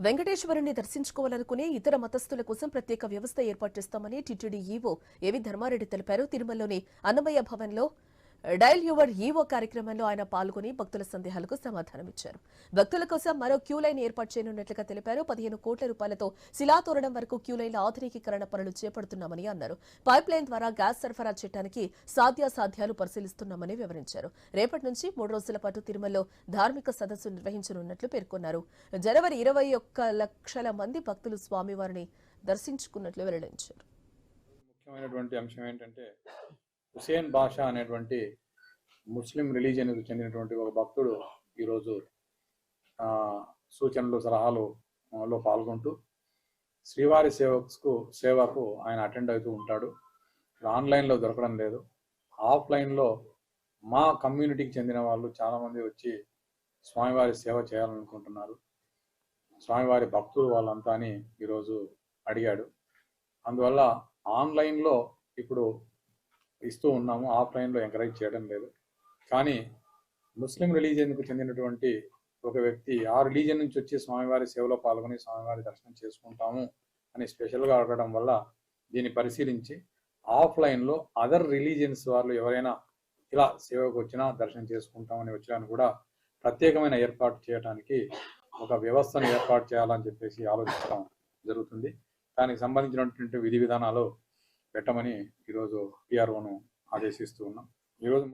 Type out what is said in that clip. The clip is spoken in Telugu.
వెంకటేశ్వరుని దర్శించుకోవాలనుకునే ఇతర మతస్థుల కోసం ప్రత్యేక వ్యవస్థ ఏర్పాటు చేస్తామని టీటీడీ ఈవో ఏవి ధర్మారెడ్డి తెలిపారు. తిరుమలలోని అన్నమయ్య భవన్లో డైల్ యువర్ ఈవో కార్యక్రమంలో ఆయన పాల్గొని భక్తుల సందేహాలకు సమాధానం ఇచ్చారు భక్తుల కోసం మరో క్యూ లైన్ ఏర్పాటు చేయనున్నట్లుగా తెలిపారు. పదిహేను కోట్ల రూపాయలతో శిలాతోరణం వరకు క్యూ లైన్ల ఆధునికీకరణ పనులు చేపడుతున్నామని అన్నారు. పైప్ లైన్ ద్వారా గ్యాస్ సరఫరా చేయడానికి సాధ్యాసాధ్యాలు పరిశీలిస్తున్నామని వివరించారు. రేపటి నుంచి మూడు రోజుల పాటు తిరుమలలో ధార్మిక సదస్సు నిర్వహించనున్నట్లు పేర్కొన్నారు. జనవరి ఇరవై ఒక్క లక్షల మంది భక్తులు స్వామివారిని దర్శించుకున్నట్లు వెల్లడించారు. ముఖ్యమైనటువంటి అంశం ఏంటంటే హుసేన్ బాషా అనేటువంటి ముస్లిం రిలీజియన్కు చెందినటువంటి ఒక భక్తుడు ఈరోజు సూచనలు సలహాలు లో పాల్గొంటూ శ్రీవారి సేవకు సేవకు ఆయన అటెండ్ అవుతూ ఉంటాడు. ఆన్లైన్లో దొరకడం లేదు. ఆఫ్లైన్లో మా కమ్యూనిటీకి చెందిన వాళ్ళు చాలామంది వచ్చి స్వామివారి సేవ చేయాలనుకుంటున్నారు. స్వామివారి భక్తులు వాళ్ళంతా అని ఈరోజు అడిగాడు. అందువల్ల ఆన్లైన్లో ఇప్పుడు ఇస్తూ ఉన్నాము ఆఫ్లైన్లో ఎంకరేజ్ చేయడం లేదు. కానీ ముస్లిం రిలీజియన్కు చెందినటువంటి ఒక వ్యక్తి ఆ రిలీజియన్ నుంచి వచ్చి స్వామివారి సేవలో పాల్గొని స్వామివారి దర్శనం చేసుకుంటాము అని స్పెషల్గా అడగడం వల్ల దీన్ని పరిశీలించి ఆఫ్లైన్లో అదర్ రిలీజియన్స్ వాళ్ళు ఎవరైనా ఇలా సేవకు వచ్చినా దర్శనం చేసుకుంటామని వచ్చినా కూడా ప్రత్యేకమైన ఏర్పాటు చేయడానికి ఒక వ్యవస్థను ఏర్పాటు చేయాలని చెప్పేసి ఆలోచించడం జరుగుతుంది. దానికి సంబంధించినటువంటి విధి విధానాలు పెట్టమని ఈరోజు పిఆర్ఓను ఆదేశిస్తూ ఉన్నాం. ఈరోజు